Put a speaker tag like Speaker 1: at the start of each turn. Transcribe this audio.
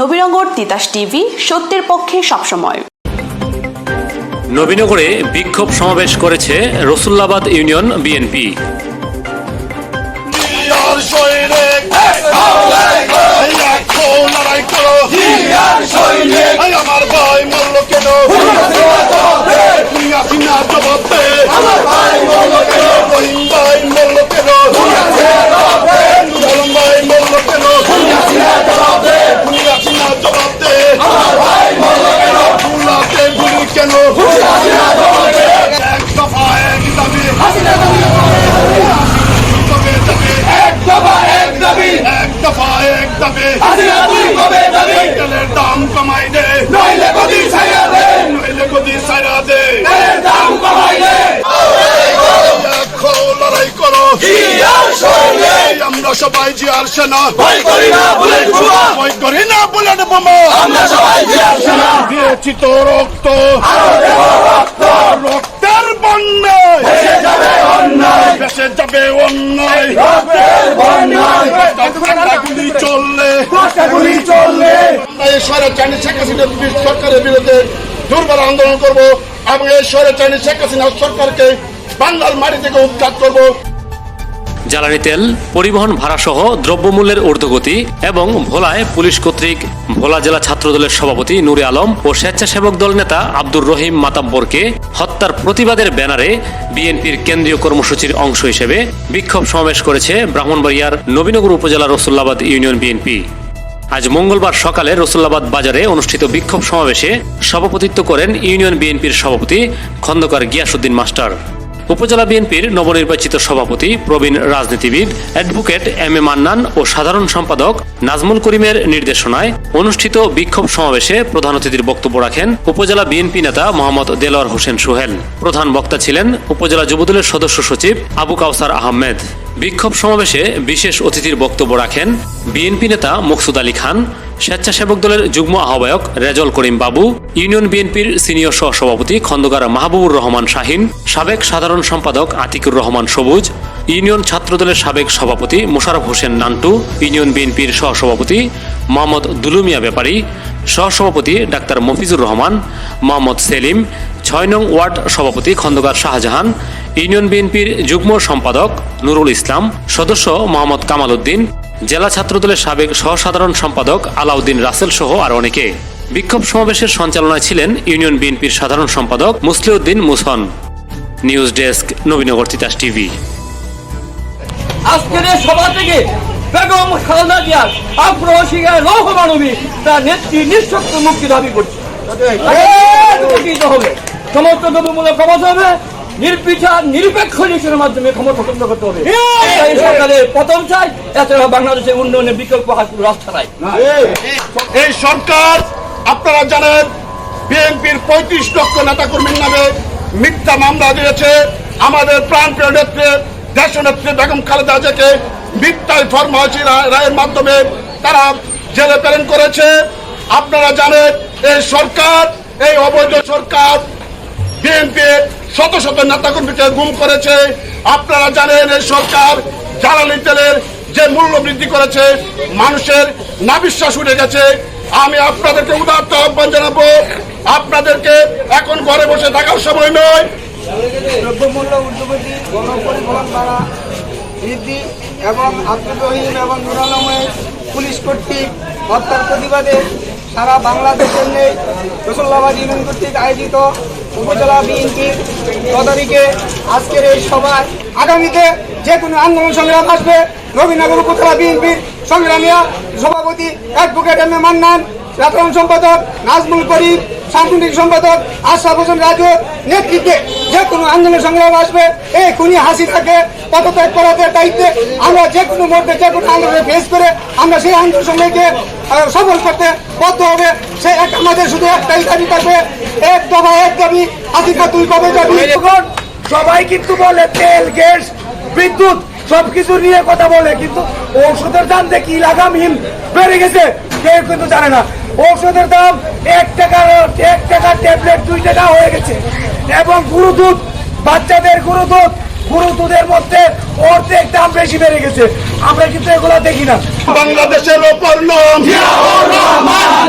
Speaker 1: Nabinagar Titas TV সত্যের পক্ষে সবসময়।
Speaker 2: নবীনগরে বিক্ষোভ সমাবেশ করেছে রসুল্লাবাদ ইউনিয়ন বিএনপি।
Speaker 3: আমার ভাই মরল কেন? সবাই সেনা ভয় করি না বুলেট বোমা ভয় করি না বুলেট বোমা। আমরা সবাই সেনা দিয়েছি তো রক্ত। রক্তের বন্যায়। দেশে যাবে অন্যায়। দেশে যাবে অন্যায়। গুলি চললে। গুলি চললে। আমরা এই শহরে চাইনি শেখ হাসিনা সরকারের বিরুদ্ধে দুর্বল আন্দোলন করব এবং এই শহরে চাইনি শেখ হাসিনা সরকারকে বাংলার মাটি থেকে উৎখাত করব।
Speaker 2: জ্বালানি তেল, পরিবহন ভাড়াসহ দ্রব্যমূল্যের ঊর্ধ্বগতি এবং ভোলায় পুলিশ কর্তৃক ভোলা জেলা ছাত্রদলের সভাপতি নুরে আলম ও স্বেচ্ছাসেবক দল নেতা আব্দুর রহিম মাতাব্বরকে হত্যার প্রতিবাদের ব্যানারে বিএনপির কেন্দ্রীয় কর্মসূচির অংশ হিসেবে বিক্ষোভ সমাবেশ করেছে ব্রাহ্মণবাড়িয়ার নবীনগর উপজেলা রসুল্লাবাদ ইউনিয়ন বিএনপি। আজ মঙ্গলবার সকালে রসুল্লাবাদ বাজারে অনুষ্ঠিত বিক্ষোভ সমাবেশে সভাপতিত্ব করেন ইউনিয়ন বিএনপির সভাপতি খন্দকার গিয়াসুদ্দিন মাস্টার। উপজেলা বিএনপির নবনির্বাচিত সভাপতি, প্রবীণ রাজনীতিবিদ, অ্যাডভোকেট এম এ মান্নান ও সাধারণ সম্পাদক নাজমুল করিমের নির্দেশনায় অনুষ্ঠিত বিক্ষোভ সমাবেশে প্রধান অতিথির বক্তব্য রাখেন উপজেলা বিএনপি নেতা মোহাম্মদ দেলোয়ার হোসেন সোহেল। প্রধান বক্তা ছিলেন উপজেলা যুবদলের সদস্য সচিব আবু কাউসার আহমেদ। বিক্ষোভ সমাবেশে বিশেষ অতিথির বক্তব্য রাখেন বিএনপি নেতা মকসুদ আলী খান স্বেচ্ছাসেবক দলের যুগ্ম আহ্বায়ক রেজল করিম বাবু, ইউনিয়ন বিএনপির সিনিয়র সহসভাপতি খন্দকার মাহবুবুর রহমান শাহিন, সাবেক সাধারণ সম্পাদক আতিকুর রহমান সবুজ, ইউনিয়ন ছাত্রদলের সাবেক সভাপতি মোশারফ হোসেন নান্টু, ইউনিয়ন বিএনপির সহসভাপতি মোহাম্মদ দুলুমিয়া ব্যাপারী, সহসভাপতি ডাক্তার মফিজুর রহমান, মোহাম্মদ সেলিম, ছয় নং ওয়ার্ড সভাপতি খন্দকার শাহজাহান, ইউনিয়ন বিএনপির যুগ্ম সম্পাদক নুরুল ইসলাম, সদস্য মোহাম্মদ কামাল উদ্দিন জেলা ছাত্রদলের সাবেক সহসাধারণ সম্পাদক আলাউদ্দিন রাসেল সহ আর অনেকে বিক্ষোভ সমাবেশের সঞ্চালনায় ছিলেন ইউনিয়ন বিএনপির সাধারণ সম্পাদক Musliuddin Muson news desk Nabinagar Titas TV
Speaker 4: আজকের সভা থেকে বেগম খালেদা জিয়ার আগ্রহ শিকার লৌহ মানবী তার নেত্রী নিঃশক্ত মুক্তি দাবি করছে সমস্ত দ্রব্যমূল্য কমাতে হবে নির্বিচার নিরপেক্ষ নিশনের মাধ্যমে ক্ষমতা খন্ড করতে হবে। এই! সরকারের পতন চাই এছাড়া বাংলাদেশের উন্নয়নের বিকল্প কোনো রাস্তা নাই।
Speaker 3: এই! সরকার আপনারা জানেন বিএনপির পঁয়ত্রিশ লক্ষ নেতাকর্মীর নামে মিথ্যা মামলা দিয়েছে। আমাদের প্রাণপ্রিয় নেত্রী দেশনেত্রী বেগম খালেদা জিয়াকে মিথ্যায় ফরমাইশি রায়ের মাধ্যমে তারা জেলে প্রেরণ করেছে। আপনারা জানেন এই সরকার এই অবৈধ সরকার বিএনপির শত শত নেতাকর্মীকে গুম করেছে। আপনারা জানেন এই সরকার জ্বালানি তেলের যে মূল্য বৃদ্ধি করেছে, মানুষের নাবিশ্বাস উঠে গেছে। আমি আপনাদেরকে উদাত্ত আহ্বান জানাব, আপনাদেরকে এখন ঘরে বসে থাকার সময় নয়।
Speaker 5: দ্রব্যমূল্য ভাড়া বৃদ্ধি এবং আব্দুল এবং নুর আলমের পুলিশ কর্তৃক হত্যার প্রতিবাদে সারা বাংলাদেশের নেই রসুল্লাবাদ ইউনিয়ন কর্তৃক আয়োজিত উপজেলা বিএনপির তদারিকে আজকের এই সভায় আগামীতে যে কোনো আন্দোলন সংগ্রাম আসবে। নবীনগর উপজেলা বিএনপির সংগ্রামীরা সভাপতি অ্যাডভোকেট এম এ মান্নান, সাধারণ সম্পাদক নাজমুল করিম সাংগঠনিক সম্পাদক আশরাফ হোসেন রাজু নেতৃত্বে যে কোনো আন্দোলন সংগ্রাম আসবে এই খুনি হাসিনাকে পদত্যাগ করাতে দায়িত্বে আমরা যে কোনো মুহূর্তে যে কোনো আন্দোলনে ফেস করে আমরা সেই আন্দোলন আহ, সফল করতে বদ্ধ হবে। সে এক আমাদের শুধু একটাই দাবি থাকবে এক দফা এক দাবি হাসিনা তুই কবে যাবি?
Speaker 6: সবাই কিন্তু বলে তেল গ্যাস বিদ্যুৎ সবকিছু নিয়ে কথা বলে কিন্তু ঔষধের দাম দেখি লাগামহীন বেড়ে গেছে। কেউ কিন্তু জানে না। ঔষধের দাম এক টাকা এক টাকা ট্যাবলেট দুই টাকা হয়ে গেছে। এবং গুরু দুধ বাচ্চাদের গুরু দুধ গরু দুধের মধ্যে অর্ধেক দাম বেশি বেড়ে গেছে। আমরা কিন্তু এগুলো দেখি না।
Speaker 3: বাংলাদেশের ওপর রহমান।